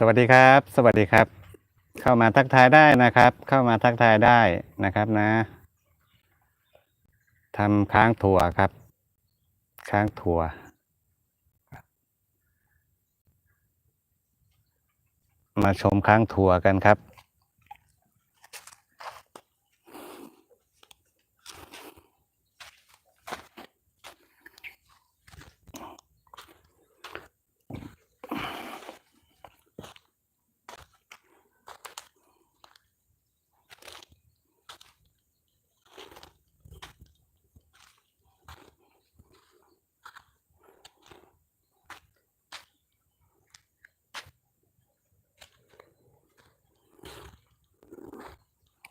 สวัสดีครับ สวัสดีครับ เข้ามาทักทายได้นะครับ เข้ามาทักทายได้นะครับนะทำค้างถั่วครับ ค้างถั่ว มาชมค้างถั่วกันครับ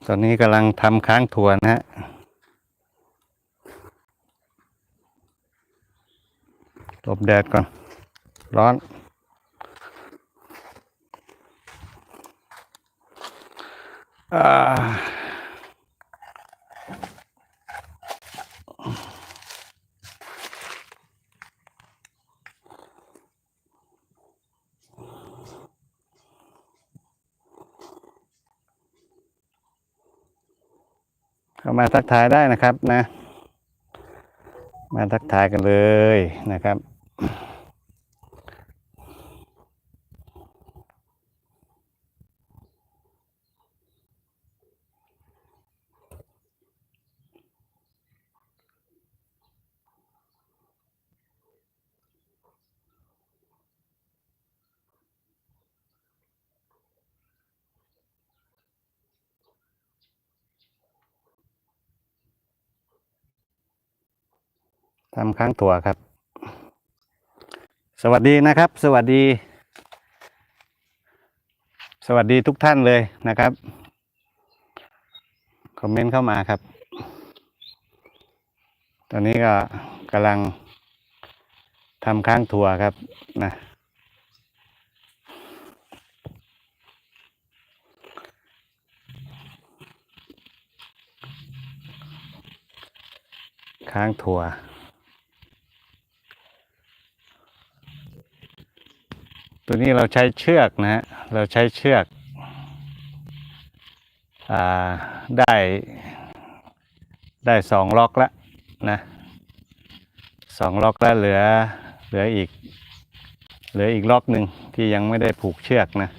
ตอนนี้กำลังทำค้างถั่วนะฮะหลบแดดก่อน ร้อน อ่า ข้ามาทักทายได้นะครับนะ มาทักทายกันเลยนะครับ ทำค้างถั่วครับ สวัสดีนะครับ สวัสดี สวัสดีทุกท่านเลยนะครับ คอมเมนต์เข้ามาครับ ตอนนี้ก็กำลังทำค้างถั่วครับนะค้างถั่ว ตัวนี้เราใช้เชือกนะฮะเราใช้เชือกอได้ได้สองล็อกแล้วนะสองล็อกแล้วเหลือเหลืออีกเหลืออีกล็อกหนึ่งที่ยังไม่ได้ผูกเชือกนะ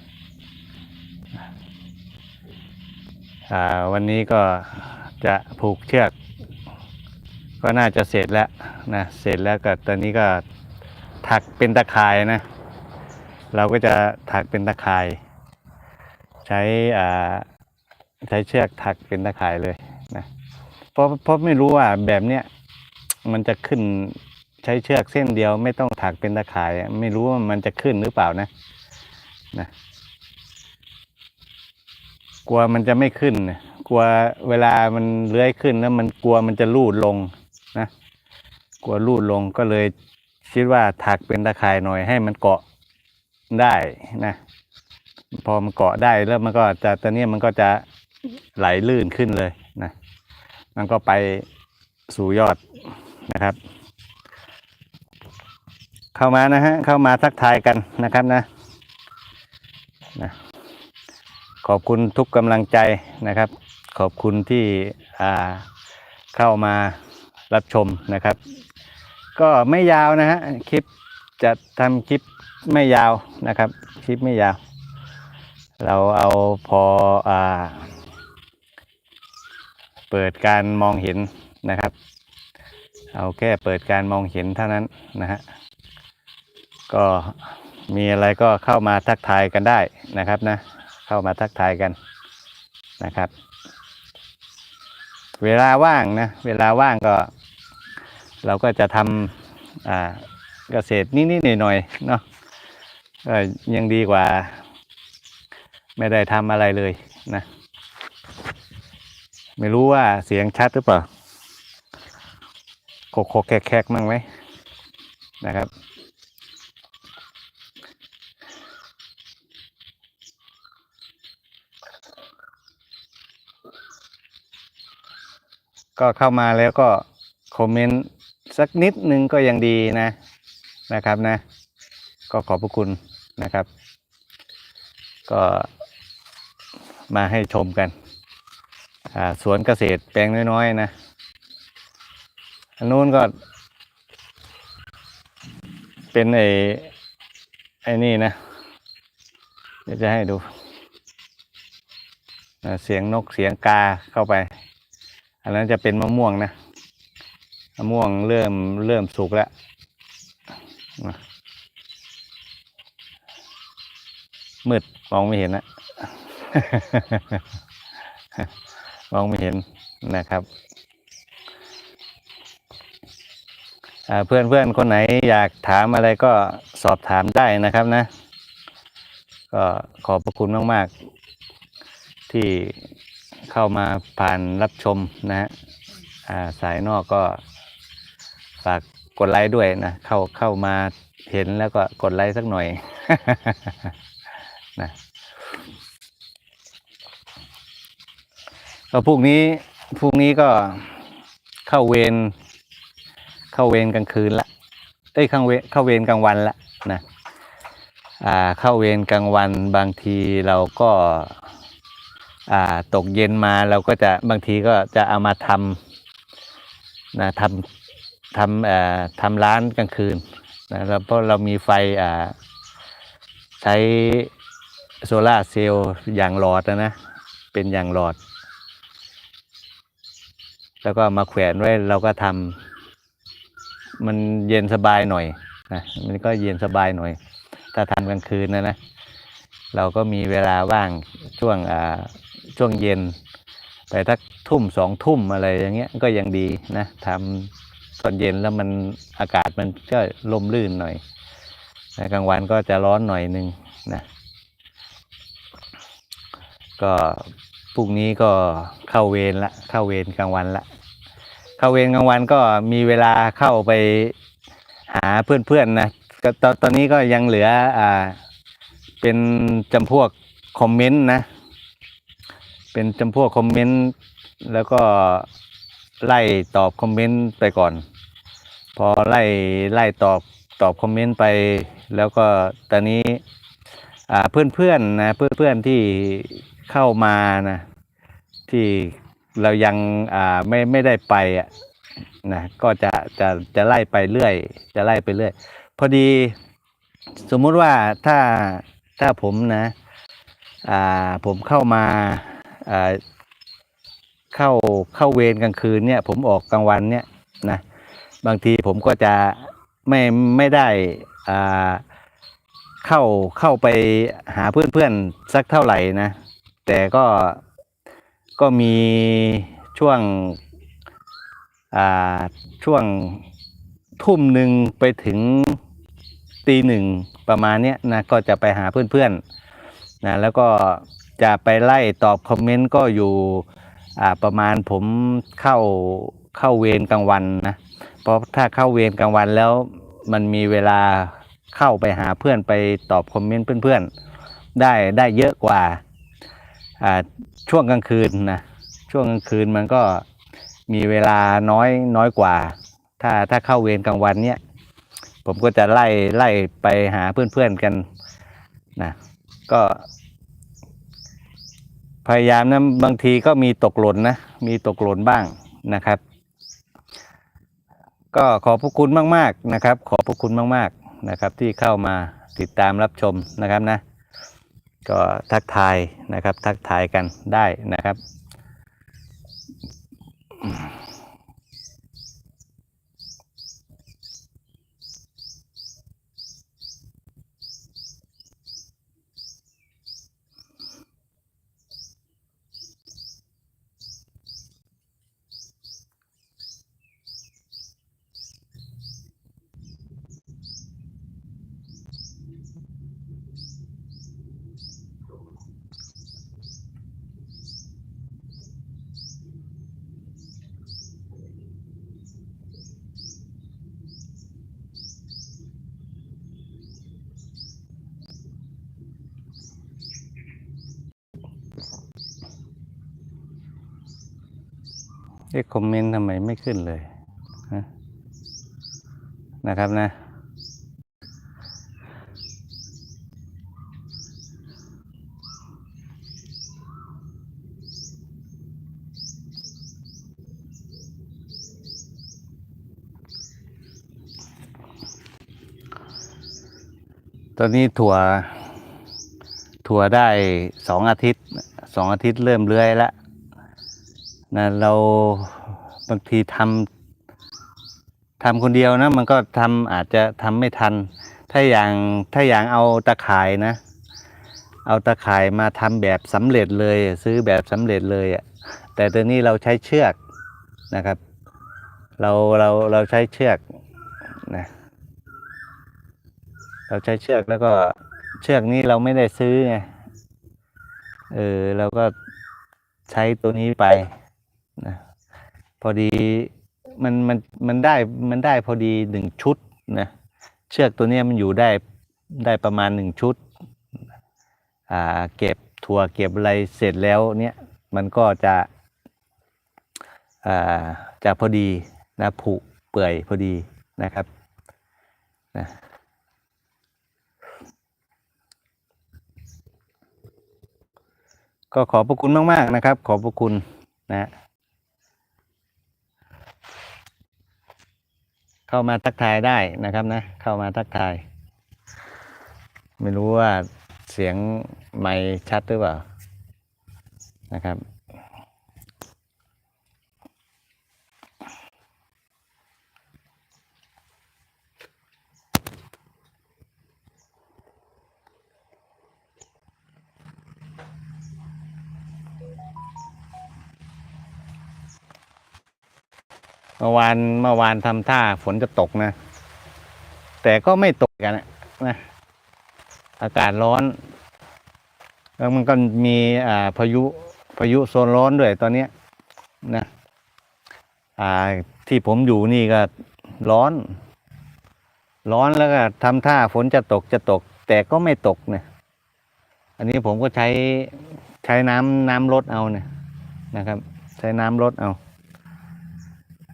อ่าวันนี้ก็จะผูกเชือก ก็น่าจะเสร็จแล้วนะเสร็จแล้วก็ตอนนี้ก็ถักเป็นตะข่ายนะ เราก็จะถักเป็นตะข่าย ใช้อ่าใช้เชือกถักเป็นตะข่ายเลยนะเพราะเพราะไม่รู้ว่าแบบเนี้ยมันจะขึ้นใช้เชือกเส้นเดียว ไม่ต้องถักเป็นตะข่าย ไม่รู้ว่ามันจะขึ้นหรือเปล่านะนะกลัวมันจะไม่ขึ้นกลัวเวลามันเลื้อยขึ้นแล้วมันกลัวมันจะลูดลงนะกลัวลูดลงก็เลยคิดว่าถักเป็นตะข่ายหน่อยให้มันเกาะ ได้นะพอมันเกาะได้แล้วมันก็จะตอนนี้มันก็จะไหลลื่นขึ้นเลยนะมันก็ไปสู่ยอดนะครับ เข้ามานะฮะเข้ามาทักทายกันนะครับนะนะขอบคุณทุกกำลังใจนะครับ ขอบคุณที่เข้ามารับชมนะครับ ก็ไม่ยาวนะฮะคลิปจะทำคลิป ไม่ยาวนะครับ คลิปไม่ยาว เราเอาพออ่าเปิดการมองเห็นนะครับ เอาแค่เปิดการมองเห็นเท่านั้นนะฮะก็มีอะไรก็เข้ามาทักทายกันได้นะครับนะ เข้ามาทักทายกันนะครับ เวลาว่างนะ เวลาว่างก็ เราก็จะทำเกษตรนิดๆหน่อยๆเนาะ ก็ยังดีกว่า ไม่ได้ทำอะไรเลยนะ ไม่รู้ว่าเสียงชัดหรือเปล่าโคกโคกแคกแคกมั่งไหมนะครับ ก็เข้ามาแล้วก็คอมเมนต์สักนิดนึงก็ยังดีนะนะครับนะ ก็ขอบพระคุณนะครับ ก็มาให้ชมกันสวนเกษตรแปลงน้อยๆนะอันนู้นก็ เป็นไอ้ไอ้นี่นะ เดี๋ยวจะให้ดู เสียงนกเสียงกาเข้าไป อันนั้นจะเป็นมะม่วงนะ มะม่วงเริ่มเริ่มสุกแล้วนะ มืดมองไม่เห็นนะมองไม่เห็นนะครับเพื่อนเพื่อนคนไหนอยากถามอะไรก็สอบถามได้นะครับนะ ก็ขอบพระคุณมาก ๆ ที่เข้ามาผ่านรับชมนะฮะสายนอกก็ฝากกดไลค์ด้วยนะ เข้าเข้ามาเห็นแล้วก็กดไลค์สักหน่อย นะก็พรุ่งนี้พรุ่งนี้ก็เข้าเวรเข้าเวรกลางคืนละเอ้ยเข้าเวรเข้าเวรกลางวันละนะอ่าเข้าเวรกลางวันบางทีเราก็อ่าตกเย็นมาเราก็จะบางทีก็จะเอามาทำนะทำทำเอ่อทำร้านกลางคืนนะแล้วเพราะเรามีไฟอ่าใช้ โซลาเซลล์อย่างหลอดนะนะ เป็นอย่างหลอด แล้วก็มาแขวนไว้เราก็ทำมันเย็นสบายหน่อยนะมันก็เย็นสบายหน่อย ถ้าทำกลางคืนนะนะ เราก็มีเวลาว่างช่วงอ่าช่วงเย็นไปทักทุ่มสองทุ่มอะไรอย่างเงี้ยก็ยังดีนะทำตอนเย็นแล้วมันอากาศมันก็ลมลื่นหน่อยนะกลางวันก็จะร้อนหน่อยนึงนะ ก็พรุ่งนี้ก็เข้าเวรละเข้าเวรกลางวันละเข้าเวรกลางวันก็มีเวลาเข้าไปหาเพื่อนๆนะก็ตอนตอนนี้ก็ยังเหลืออ่าเป็นจำพวกคอมเมนต์นะ เป็นจำพวกคอมเมนต์แล้วก็ไล่ตอบคอมเมนต์ไปก่อน พอไล่ไล่ตอบตอบคอมเมนต์ไป แล้วก็ตอนนี้เพื่อนเพื่อนๆนะเพื่อนเพื่อนๆที่ เข้ามานะที่เรายังอ่าไม่ไม่ได้ไปอะนะก็จะจะจะไล่ไปเรื่อย จะไล่ไปเรื่อย พอดีสมมุติว่าถ้าถ้าผมนะอ่าผมเข้ามาอ่าเข้าเข้าเวรกลางคืนเนี่ย ผมออกกลางวันเนี่ยนะบางทีผมก็จะไม่ไม่ได้อ่าเข้าเข้าไปหาเพื่อนๆสักเท่าไหร่นะ แต่ก็ก็มีช่วงอ่าช่วงทุ่มหนึ่งไปถึงตีหนึ่งประมาณเนี้ยนะก็จะไปหาเพื่อนๆนะแล้วก็จะไปไล่ตอบคอมเมนต์ก็อยู่อ่าประมาณผมเข้าเข้าเวรกลางวันนะเพราะถ้าเข้าเวรกลางวันแล้วมันมีเวลาเข้าไปหาเพื่อนไปตอบคอมเมนต์เพื่อนๆได้ได้เยอะกว่าอ่า ช่วงกลางคืนนะช่วงกลางคืนมันก็มีเวลาน้อยน้อยกว่า ถ้าถ้าเข้าเวรกลางวันเนี้ยผมก็จะไล่ไล่ไปหาเพื่อนๆกันนะก็พยายามนะบางทีก็มีตกหล่นนะ มีตกหล่นบ้างนะครับ ก็ขอบพระคุณมาก ๆนะครับ ขอบพระคุณมาก ๆนะครับ ที่เข้ามาติดตามรับชมนะครับนะ ก็ทักทายนะครับ ทักทายกันได้นะครับ เอ๊ะคอมเมนต์ทำไมไม่ขึ้นเลยนะครับนะ ตอนนี้ถั่ว ถั่วได้สองอาทิตย์สองอาทิตย์เริ่มเลื้อยแล้ว นะเราบางทีทำทำคนเดียวนะ มันก็ทำอาจจะทำไม่ทัน ถ้าอย่างถ้าอย่างเอาตะข่ายนะ เอาตะข่ายมาทำแบบสำเร็จเลย ซื้อแบบสำเร็จเลยอะแต่ตัวนี้เราใช้เชือกนะครับ เราเราเราใช้เชือกนะเราใช้เชือกแล้วก็เชือกนี้เราไม่ได้ซื้อไงเออเราก็ใช้ตัวนี้ไป นะพอดีมันมันมันได้มันได้พอดีหนึ่งชุดนะเชือกตัวนี้มันอยู่ได้ได้ประมาณหนึ่งชุดอ่าเก็บถั่วเก็บอะไรเสร็จแล้วเนี่ยมันก็จะอ่าจะพอดีนะผุเปื่อยพอดีนะครับนะก็ขอบพระคุณมาก ๆ นะครับ ขอบพระคุณนะ เข้ามาทักทายได้นะครับนะ เข้ามาทักทาย ไม่รู้ว่าเสียงไม่ชัดหรือเปล่านะครับ เมื่อวานเมื่อวานทำท่าฝนจะตกนะ แต่ก็ไม่ตกกันนะ อากาศร้อน แล้วมันก็มีอ่าพายุพายุโซนร้อนด้วยตอนเนี้ยนะอ่าที่ผมอยู่นี่ก็ร้อน ร้อนแล้วก็ทำท่าฝนจะตกจะตก แต่ก็ไม่ตกเนี่ยอันนี้ผมก็ใช้ใช้น้ำน้ำลดเอาเนี่ยนะครับ ใช้น้ำลดเอา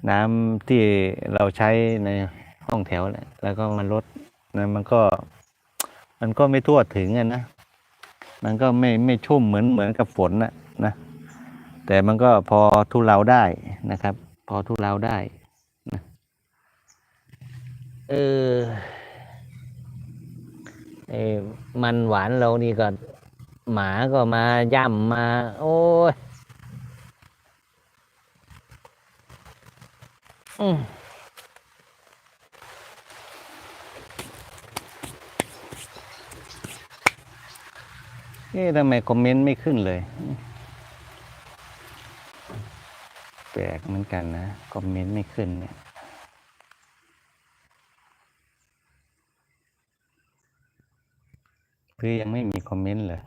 น้ำที่เราใช้ในห้องแถวแหละแล้วก็มันลดนะมันก็ มันก็ไม่ทั่วถึงอะนะมันก็ไม่ไม่ชุ่มเหมือนเหมือนกับฝนนะนะ แต่มันก็พอทุเลาได้นะครับ พอทุเลาได้นะเออเออมันหวานเรานี่ก็หมาก็มาย่ำมา โอ้ย อืมเอ๊ะทำไมคอมเมนต์ไม่ขึ้นเลย แปลกเหมือนกันนะ คอมเมนต์ไม่ขึ้นเนี่ยเพื่อยังไม่มีคอมเมนต์เลย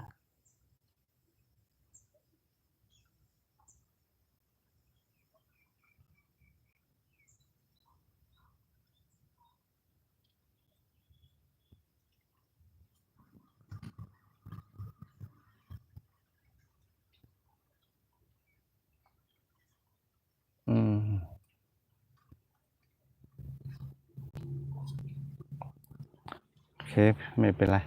โอเคไม่เป็นไรก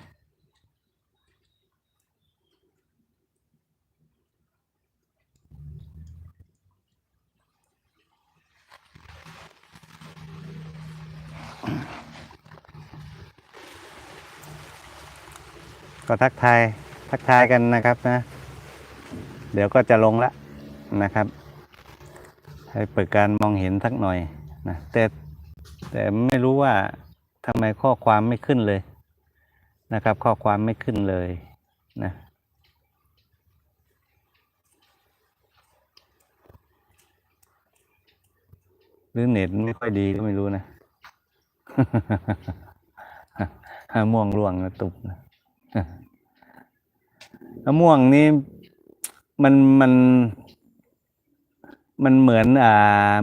็ทักทายทักทายกันนะครับนะ เดี๋ยวก็จะลงละนะครับ ให้เปิดการมองเห็นสักหน่อยนะแต่แต่ไม่รู้ว่าทำไมข้อความไม่ขึ้นเลย นะครับ ข้อความไม่ขึ้นเลยนะหรือเน็ตไม่ค่อยดีก็ไม่รู้นะม่วงร่วงนะตุบนะมะม่วงนี้มันมันมันเหมือนอ่า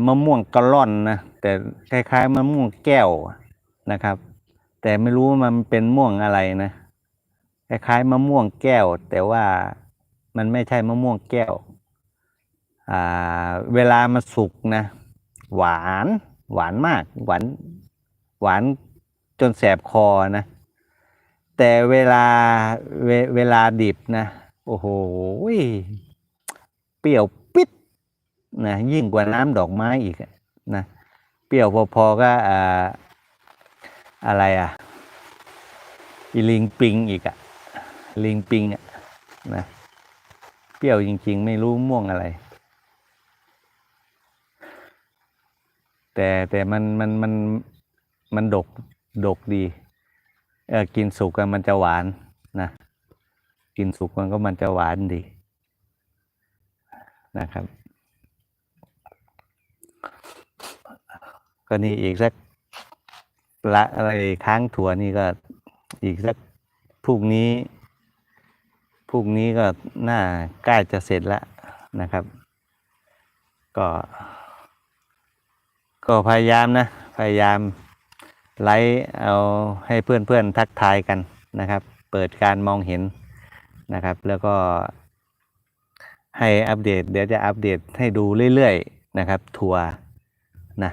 มะม่วงกะล่อนนะแต่คล้ายๆมะม่วงแก้วนะครับ แต่ไม่รู้ว่ามันเป็นม่วงอะไรนะคล้ายๆมะม่วงแก้ว แต่ว่ามันไม่ใช่มะม่วงแก้ว อ่า เวลามันสุกนะ หวาน หวานมาก หวาน หวานจนแสบคอนะ แต่เวลาเวเวลาดิบนะ โอ้โห เปรี้ยวปิดนะ ยิ่งกว่าน้ำดอกไม้อีกนะ เปรี้ยวพอๆก็อ่า อะไรอะอีลิงปิงอีกอะ ลิงปิงอะนะเปรี้ยวจริง ๆ ไม่รู้ม่วงอะไร แต่แต่มันมันมันมันดกดกดีเออกินสุกมันจะหวานนะกินสุกมันก็มันจะหวานดีนะครับ ก็นี่อีกสัก ละอะไรค้างถั่วนี่ก็อีกสักพรุ่งนี้พรุ่งนี้ก็น่าใกล้จะเสร็จแล้วนะครับ ก็ ก็พยายามนะ พยายามไลฟ์เอาให้เพื่อนๆทักทายกันนะครับ เปิดการมองเห็นนะครับ แล้วก็ให้อัปเดต เดี๋ยวจะอัปเดตให้ดูเรื่อยๆนะครับ ทัวร์นะ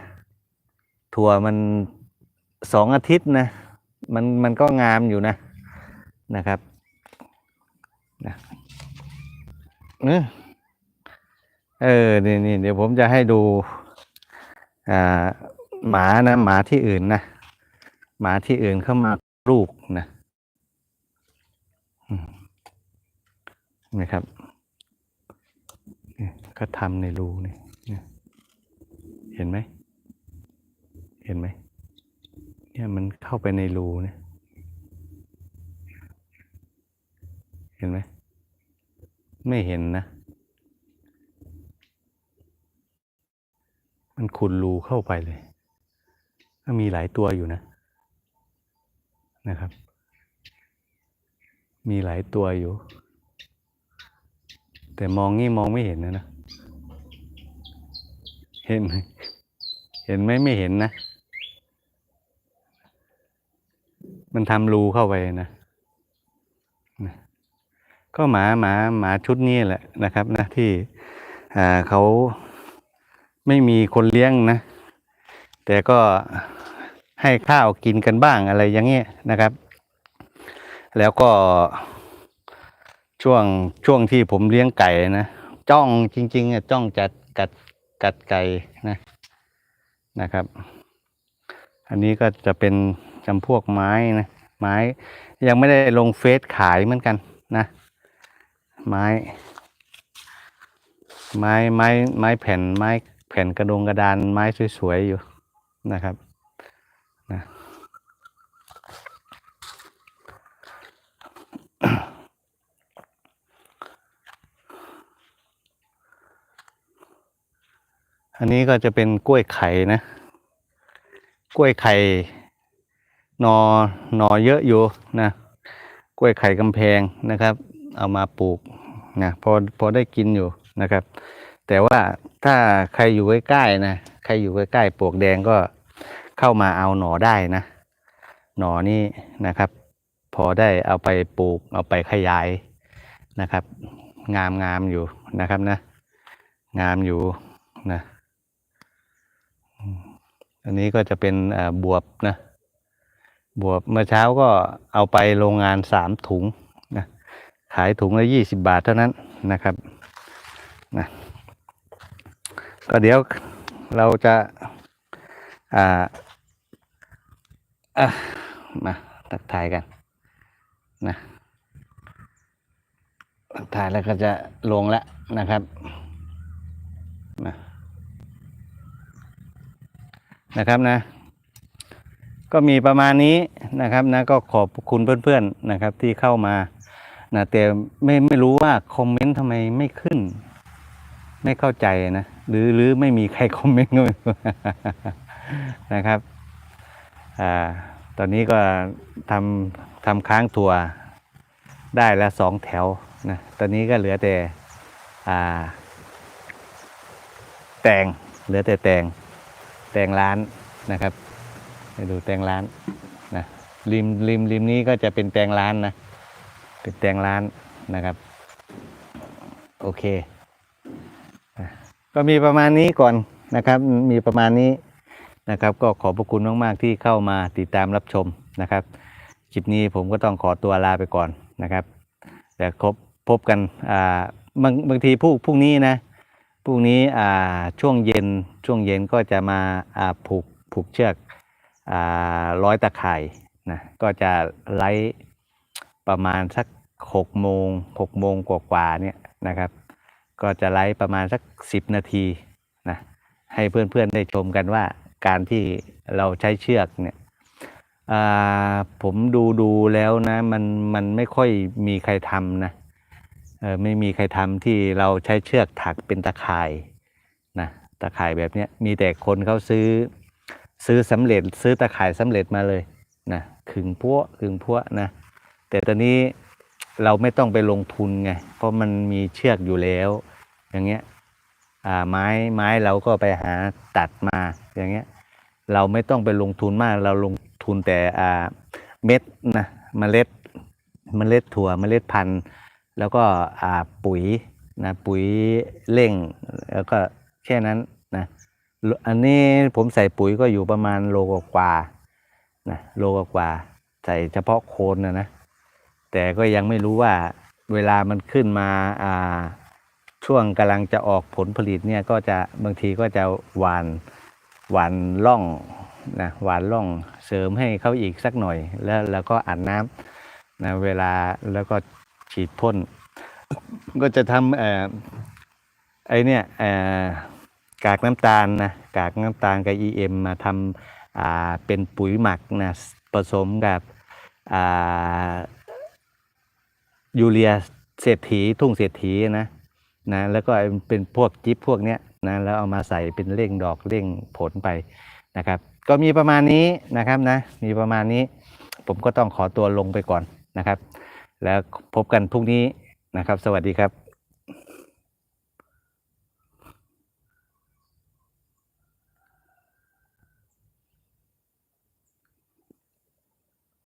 ทัวร์มัน สองอาทิตย์นะมันมันก็งามอยู่นะนะครับนะเออเนี่นี่เดี๋ยวผมจะให้ดูอ่าหมานะหมาที่อื่นนะหมาที่อื่นเข้ามาลูกนะนะครับเนี่ยก็ทำในรูนี่เห็นไหม เห็นไหม เนี่ยมันเข้าไปในรูเนี่ย เห็นไหม ไม่เห็นนะ มันขุดรูเข้าไปเลยก็มีหลายตัวอยู่นะ นะครับ มีหลายตัวอยู่ แต่มองนี่มองไม่เห็นนะนะ เห็นไหมเห็นไหมไม่เห็นนะ มันทำรูเข้าไปนะนะก็หมาหมาหมาชุดนี้แหละนะครับนะที่เขาไม่มีคนเลี้ยงนะ แต่ก็ให้ข้าวกินกันบ้างอะไรอย่างเงี้ยนะครับ แล้วก็ช่วงช่วงที่ผมเลี้ยงไก่นะจ้องจริงๆอะจ้องจัดกัดกัดไก่นะนะครับ อันนี้ก็จะเป็น จำพวกไม้นะไม้ ยังไม่ได้ลงเฟซขายเหมือนกันนะ ไม้ ไม้ไม้ไม้แผ่นไม้แผ่นกระดงกระดานไม้สวยๆอยู่นะครับนะอันนี้ก็จะเป็นกล้วยไข่นะ กล้วยไข่ นอหนอเยอะอยู่นะกล้วยไข่กำแพงนะครับ เอามาปลูกนะพอพอได้กินอยู่นะครับ แต่ว่าถ้าใครอยู่ใกล้ๆนะใครอยู่ใกล้ๆปลวกแดงก็เข้ามาเอาหนอได้นะ หนอนี่นะครับ พอได้เอาไปปลูกเอาไปขยายนะครับ งามงามอยู่นะครับนะ งามอยู่นะ อันนี้ก็จะเป็นบวบนะ บวบเมื่อเช้าก็เอาไปโรงงานสามถุงนะขายถุงละยี่สิบาทเท่านั้นนะครับนะก็เดี๋ยวเราจะอ่าอะมาตักทายกันนะตักทายแล้วก็จะลงแล้วนะครับนะนะครับนะ ก็มีประมาณนี้นะครับนะก็ขอบคุณเพื่อนๆนะครับที่เข้ามานะแต่ไม่ไม่รู้ว่าคอมเมนต์ทำไมไม่ขึ้น ไม่เข้าใจนะหรือหรือไม่มีใครคอมเมนต์ก็ไม่รู้นะครับอ่าตอนนี้ก็ทำทำค้างถั่วได้แล้วสองแถวนะตอนนี้ก็เหลือแต่อ่าแตงเหลือแต่แตงแตงร้านนะครับ ไปดูแตงร้านนะริมริมริมนี้ก็จะเป็นแตงร้านนะ เป็นแตงร้านนะครับ โอเค ก็มีประมาณนี้ก่อนนะครับ มีประมาณนี้นะครับ ก็ขอบพระคุณมาก ๆ ที่เข้ามาติดตามรับชมนะครับ คลิปนี้ผมก็ต้องขอตัวลาไปก่อนนะครับแต่ครบพบกันอ่าบางบางทีพรุ่งพรุ่งนี้นะพรุ่งนี้อ่าช่วงเย็นช่วงเย็นก็จะมาอ่าผูกผูกเชือก ร้อยตะข่ายนะก็จะไลฟ์ประมาณสักหกโมงหกโมงกว่าๆเนี่ยนะครับ ก็จะไลฟ์ประมาณสักสิบนาทีนะให้เพื่อนๆได้ชมกันว่าการที่เราใช้เชือกเนี่ยผมดูดูแล้วนะมันมันไม่ค่อยมีใครทำนะไม่มีใครทำที่เราใช้เชือกถักเป็นตะข่ายนะตะข่ายแบบนี้มีแต่คนเขาซื้อ ซื้อสำเร็จซื้อตะข่ายสำเร็จมาเลยนะขึงพัวขึงพัวนะ แต่ตอนนี้เราไม่ต้องไปลงทุนไง เพราะมันมีเชือกอยู่แล้ว อย่างเงี้ยอ่าไม้ไม้เราก็ไปหาตัดมาอย่างเงี้ย เราไม่ต้องไปลงทุนมาก เราลงทุนแต่อ่าเม็ดนะเมล็ดเมล็ดถั่วเมล็ดพันธุ์ แล้วก็อ่าปุ๋ยนะปุ๋ยเร่ง แล้วก็แค่นั้น อันนี้ผมใส่ปุ๋ยก็อยู่ประมาณโลกว่านะโลกว่าใส่เฉพาะโคนนะนะแต่ก็ยังไม่รู้ว่าเวลามันขึ้นมาอ่าช่วงกำลังจะออกผลผลิตเนี่ยก็จะบางทีก็จะหวานหวานล่องนะหวานล่องเสริมให้เขาอีกสักหน่อย แล้วแล้วก็อัดน้ำนะเวลาแล้วก็ฉีดพ่น ก็จะทำเอ่อไอเนี่ยเอ่อ กากน้ำตาลนะกากน้ำตาลกับ EM มาทำเป็นปุ๋ยหมักนะผสมกับยูเรียเศรษฐีทุ่งเศรษฐีนะนะแล้วก็เป็นพวกจิ๊บพวกเนี้ยนะแล้วเอามาใส่เป็นเร่งดอกเร่งผลไปนะครับ ก็มีประมาณนี้นะครับนะมีประมาณนี้ ผมก็ต้องขอตัวลงไปก่อนนะครับ แล้วพบกันพรุ่งนี้นะครับ สวัสดีครับ